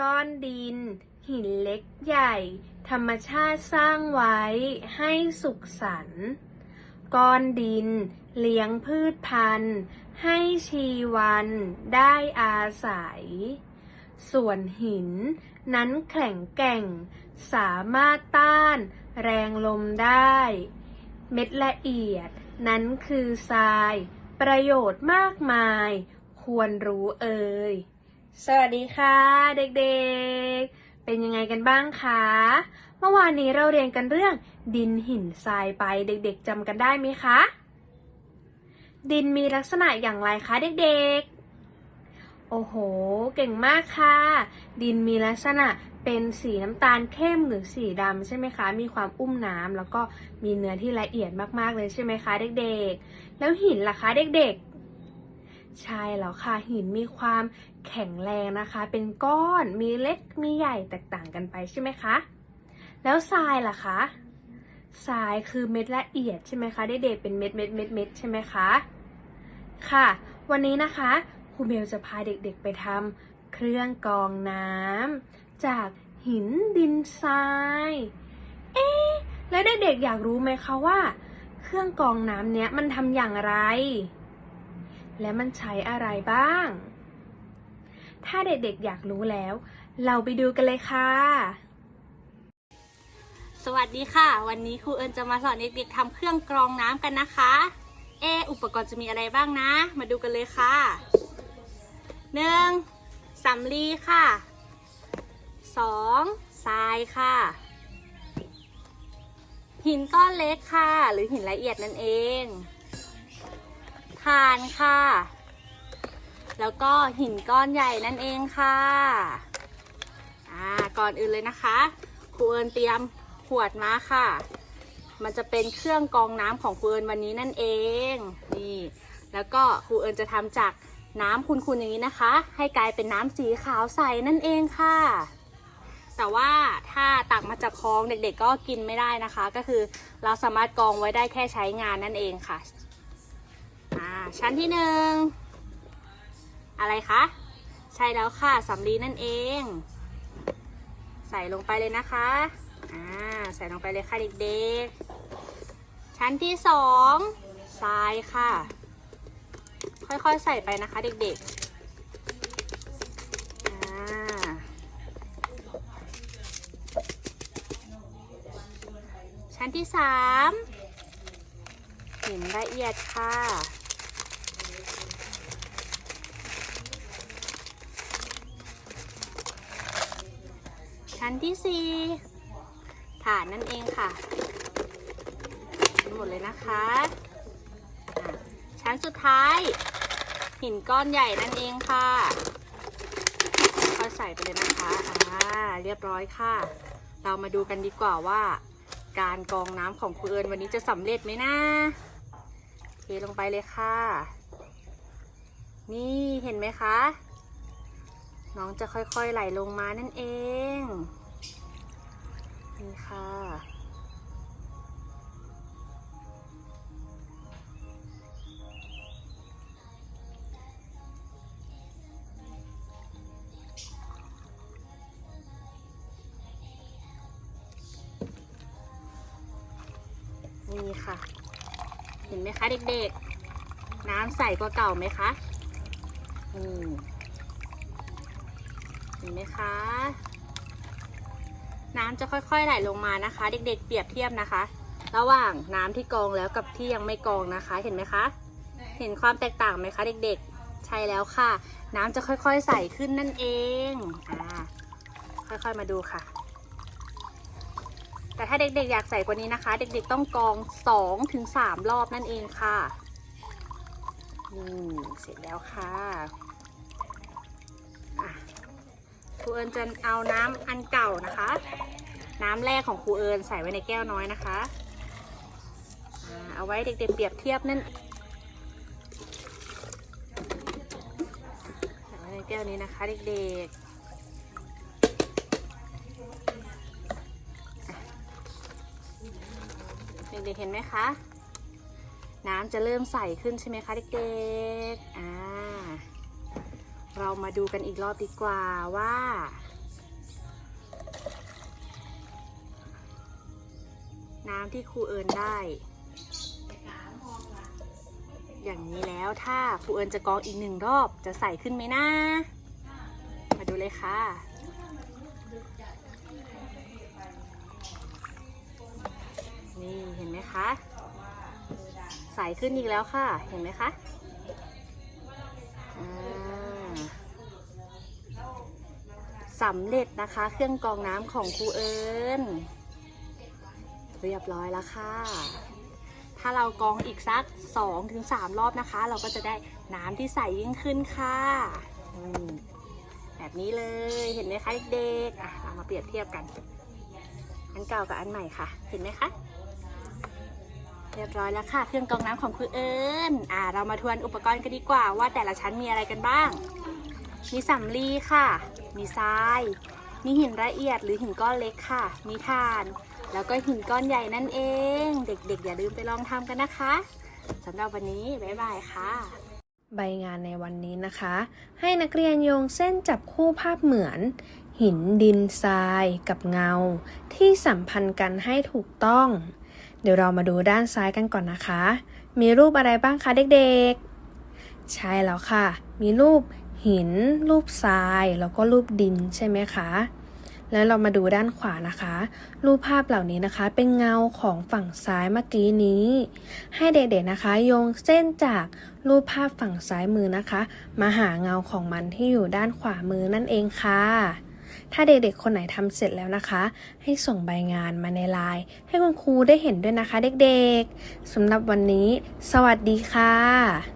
ก้อนดิน หินเล็กใหญ่ ธรรมชาติสร้างไว้ให้สุขสันต์ก้อนดิน เลี้ยงพืชพันธุ์ ให้ชีวันได้อาศัย ส่วนหินนั้นแข็งแกร่ง สามารถต้านแรงลมได้ เม็ดละเอียดนั้นคือทราย ประโยชน์มากมาย ควรรู้เอ่ย สวัสดีค่ะเด็กๆ เป็นยังไงกันบ้างคะ เมื่อวานนี้เราเรียนกันเรื่องดินหินทรายไปเด็กๆจำกันได้ไหมคะ ดินมีลักษณะอย่างไรคะเด็กๆ โอ้โห เก่งมากค่ะ ดินมีลักษณะเป็นสีน้ำตาลเข้มหรือสีดำใช่ไหมคะ มีความอุ้มน้ำแล้วก็มีเนื้อที่ละเอียดมากๆเลยใช่ไหมคะ เด็กๆ แล้วหินล่ะคะเด็กๆ ใช่แล้วค่ะหินมีความแข็งแรงนะคะ เป็นก้อนมีเล็กมีใหญ่แตกต่างกันไปใช่ไหมคะ แล้วทรายล่ะคะทรายคือเม็ดละเอียดใช่ไหมคะเด็กๆเป็นเม็ดเม็ดเม็ดเม็ดใช่ไหมคะค่ะ วันนี้นะคะครูเบลจะพาเด็กๆไปทำเครื่องกรองน้ำจากหินดินทราย เอ๊ะแล้วเด็กๆอยากรู้ไหมคะว่า เครื่องกรองน้ำเนี้ยมันทำอย่างไร และมันใช้อะไรบ้าง ถ้าเด็กๆอยากรู้แล้ว เราไปดูกันเลยค่ะ สวัสดีค่ะ วันนี้ครูเอิญจะมาสอนเด็กๆทำเครื่องกรองน้ำกันนะคะ เอะอุปกรณ์จะมีอะไรบ้างนะ มาดูกันเลยค่ะหนึ่งสำลีค่ะสองทรายค่ะ หินก้อนเล็กค่ะ หรือหินละเอียดนั่นเอง ถ่านค่ะ แล้วก็หินก้อนใหญ่นั่นเองค่ะอ่าก่อนอื่นเลยนะคะครูเอิญเตรียมขวดมาค่ะ มันจะเป็นเครื่องกรองน้ำของครูเอิญวันนี้นั่นเองนี่แล้วก็ครูเอิญจะทำจากน้ำคุณๆอย่างนี้นะคะ ให้กลายเป็นน้ำสีขาวใสนั่นเองค่ะ แต่ว่าถ้าตักมาจากคลองเด็กๆก็กินไม่ได้นะคะ ก็คือเราสามารถกองไว้ได้แค่ใช้งานนั่นเองค่ะ ชั้นที่หนึ่งอะไรคะ ใช่แล้วค่ะสำลีนั่นเอง ใส่ลงไปเลยนะคะอ่าใส่ลงไปเลยค่ะเด็กๆ ชั้นที่สองทรายค่ะ ค่อยๆใส่ไปนะคะเด็กๆชั้นที่สามหินละเอียดค่ะ ชั้นที่สี่ฐานนั่นเองค่ะหมดเลยนะคะะชั้นสุดท้าย หินก้อนใหญ่นั่นเองค่ะก็ใส่ไปเลยนะคะอ่าเรียบร้อยค่ะ เรามาดูกันดีกว่าว่า การกรองน้ำของครูเอิญวันนี้จะสำเร็จไหมนะเทลงไปเลยค่ะ นี่เห็นไหมคะ น้องจะค่อยๆไหลลงมานั่นเอง นี่ค่ะ นี่ค่ะ เห็นไหมคะเด็กๆ น้ำใสกว่าเก่าไหมคะนี่ เห็นไหมคะ น้ำจะค่อยๆไหลลงมานะคะ เด็กๆ เปรียบเทียบนะคะ ระหว่างน้ำที่กรองแล้วกับที่ยังไม่กรองนะคะ เห็นไหมคะ เห็นความแตกต่างไหมคะ เด็กๆ ใช่แล้วค่ะ น้ำจะค่อยๆใสขึ้นนั่นเองอ่าค่อยๆมาดูค่ะ แต่ถ้าเด็กๆ อยากใส่กว่านี้นะคะ เด็กๆ ต้องกรอง2ถึง3รอบนั่นเองค่ะนี่เสร็จแล้วค่ะอะ รูเอิญจะเอาน้ำอันเก่านะคะ น้ำแรกของครูเอิญใส่ไว้ในแก้วน้อยนะคะ เอาไว้เด็กๆเปรียบเทียบนั่นใส่ไว้ในแก้วนี้นะคะเด็กๆเด็กๆเห็นไหมคะ น้ำจะเริ่มใสขึ้นใช่ไหมคะเด็กๆอ่า เรามาดูกันอีกรอบดีกว่าว่า น้ำที่ครูเอิญได้ อย่างนี้แล้วถ้าครูเอิญจะกองอีกหนึ่งรอบจะใส่ขึ้นไหมนะ มาดูเลยค่ะนี่เห็นไหมคะ ใส่ขึ้นอีกแล้วค่ะ เห็นไหมคะ สำเร็จนะคะ เครื่องกรองน้ำของครูเอิญเรียบร้อยแล้วค่ะ ถ้าเรากรองอีกสัก 2-3ถึงรอบนะคะ เราก็จะได้น้ำที่ใสยิ่งขึ้นค่ะแบบนี้เลยเห็นไหมคะเด็กๆอะเรามาเปรียบเทียบกัน อันเก่ากับอันใหม่ค่ะ เห็นไหมคะเรียบร้อยแล้วค่ะ เครื่องกรองน้ำของครูเอิญอ่า เรามาทวนอุปกรณ์กันดีกว่าว่าแต่ละชั้นมีอะไรกันบ้าง มีสำลีค่ะ มีทราย มีหินละเอียดหรือหินก้อนเล็กค่ะ มีถ่าน แล้วก็หินก้อนใหญ่นั่นเอง เด็กๆ อย่าลืมไปลองทำกันนะคะสำหรับวันนี้ บ๊ายบายค่ะ ใบงานในวันนี้นะคะ ให้นักเรียนโยงเส้นจับคู่ภาพเหมือน หินดินทรายกับเงา ที่สัมพันธ์กันให้ถูกต้อง เดี๋ยวเรามาดูด้านซ้ายกันก่อนนะคะ มีรูปอะไรบ้างคะเด็กๆ ใช่แล้วค่ะ มีรูป หิน รูปทราย แล้วก็รูปดินใช่ไหมคะ แล้วเรามาดูด้านขวานะคะ รูปภาพเหล่านี้นะคะ เป็นเงาของฝั่งซ้ายเมื่อกี้นี้ ให้เด็กๆนะคะโยงเส้นจากรูปภาพฝั่งซ้ายมือนะคะ มาหาเงาของมันที่อยู่ด้านขวามือนั่นเองค่ะ ถ้าเด็กๆคนไหนทำเสร็จแล้วนะคะ ให้ส่งใบงานมาในไลน์ให้คุณครูได้เห็นด้วยนะคะ เด็กๆสำหรับวันนี้ สวัสดีค่ะ